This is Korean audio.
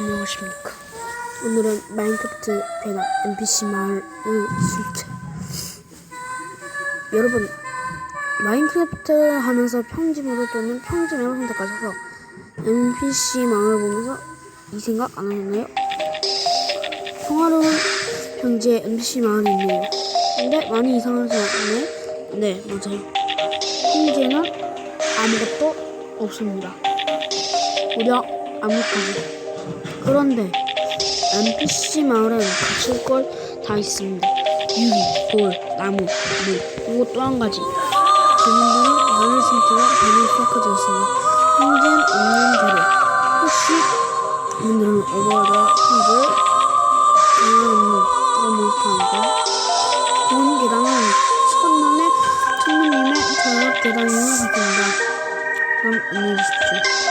안녕하십니까. 오늘은 마인크래프트 배나 NPC 마을을 실제. 여러분, 마인크래프트 하면서 평지모드 또는 평지맵을 선택하셔서 NPC 마을을 보면서 이 생각 안 하셨나요? 평화로운 평지에 NPC 마을이 있네요. 근데 많이 이상하지 않나요? 네, 맞아요. 현재는 아무것도 없습니다. 무려 아무까지. 그런데 NPC 마을엔 갖출 걸 다 있습니다. 유리, 돌, 나무, 물, 그리고 또 한 가지. 주민들은 마을 생태가 배를 있습니다. 현재는 없는 대로 혹시 주민들은 오버워드와 핑크를 이용하는 그런 몬스터니까 본 계단은 천년의 천년님의 저녁 계단임을 밝힙니다. 그럼 안녕히 계십시오.